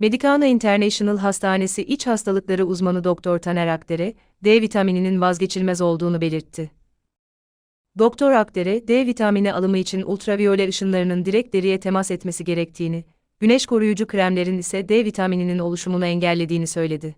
Medicana International Hastanesi İç Hastalıkları uzmanı Doktor Taner Akdere, D vitamininin vazgeçilmez olduğunu belirtti. Doktor Akdere, D vitamini alımı için ultraviyole ışınlarının direkt deriye temas etmesi gerektiğini, güneş koruyucu kremlerin ise D vitamininin oluşumunu engellediğini söyledi.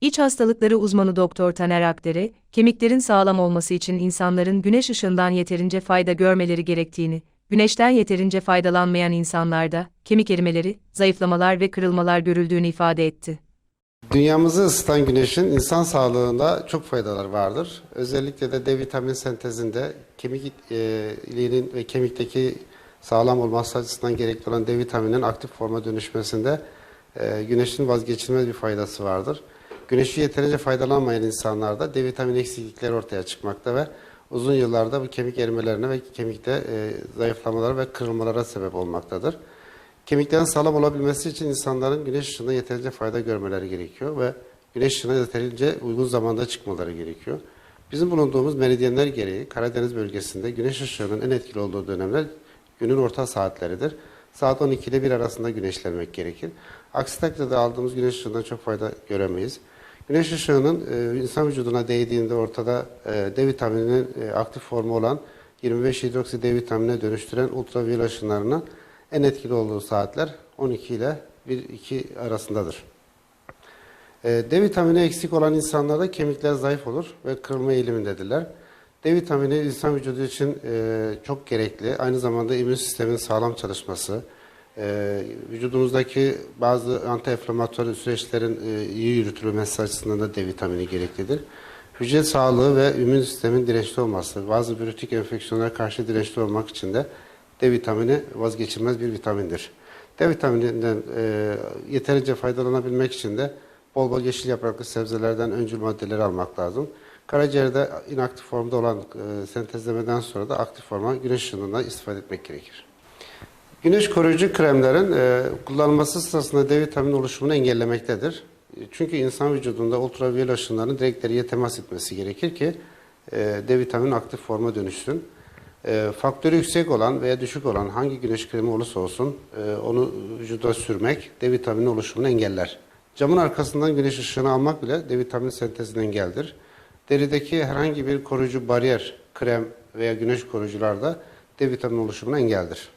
İç hastalıkları uzmanı Doktor Taner Akdere, kemiklerin sağlam olması için insanların güneş ışığından yeterince fayda görmeleri gerektiğini, güneşten yeterince faydalanmayan insanlarda kemik erimeleri, zayıflamalar ve kırılmalar görüldüğünü ifade etti. Dünyamızı ısıtan güneşin insan sağlığında çok faydaları vardır. Özellikle de D vitamin sentezinde kemik e, iliğinin ve kemikteki sağlam olması açısından gerekli olan D vitaminin aktif forma dönüşmesinde e, güneşin vazgeçilmez bir faydası vardır. Güneşi yeterince faydalanmayan insanlarda D vitamini eksiklikleri ortaya çıkmakta ve uzun yıllarda bu kemik erimelerine ve kemikte e, zayıflamalara ve kırılmalara sebep olmaktadır. Kemiklerin sağlam olabilmesi için insanların güneş ışığına yeterince fayda görmeleri gerekiyor ve güneş ışığına yeterince uygun zamanda çıkmaları gerekiyor. Bizim bulunduğumuz meridyenler gereği Karadeniz bölgesinde güneş ışığının en etkili olduğu dönemler günün orta saatleridir. Saat 12 ile 1 arasında güneşlenmek gerekir. Aksi takdirde aldığımız güneş ışığından çok fayda göremeyiz. Güneş ışığının e, insan vücuduna değdiğinde ortada e, D vitamininin e, aktif formu olan 25 hidroksi D vitaminine dönüştüren ultraviyole ışınlarının en etkili olduğu saatler 12 ile 1-2 arasındadır. E, D vitamini eksik olan insanlarda kemikler zayıf olur ve kırılma eğilimindedirler. D vitamini insan vücudu için e, çok gerekli. Aynı zamanda immün sistemin sağlam çalışması, e, vücudumuzdaki bazı antiinflamatuar süreçlerin e, iyi yürütülmesi açısından da D vitamini gereklidir. Hücre sağlığı ve immün sistemin dirençli olması, bazı biyolojik enfeksiyonlara karşı dirençli olmak için de D vitamini vazgeçilmez bir vitamindir. D vitamininden e, yeterince faydalanabilmek için de bol bol yeşil yapraklı sebzelerden öncül maddeleri almak lazım. Karaciğerde inaktif formda olan e, sentezlemeden sonra da aktif forma güneş ışığından istifade etmek gerekir. Güneş koruyucu kremlerin e, kullanılması sırasında D vitamini oluşumunu engellemektedir. E, Çünkü insan vücudunda ultraviyole ışınların direkt deriye temas etmesi gerekir ki e, D vitamini aktif forma dönüşsün. E, faktörü yüksek olan veya düşük olan hangi güneş kremi olursa olsun e, onu vücuda sürmek D vitamini oluşumunu engeller. Camın arkasından güneş ışığını almak bile D vitamini sentezini engeldir. Derideki herhangi bir koruyucu bariyer, krem veya güneş koruyucular da D vitamini oluşumunu engeldir.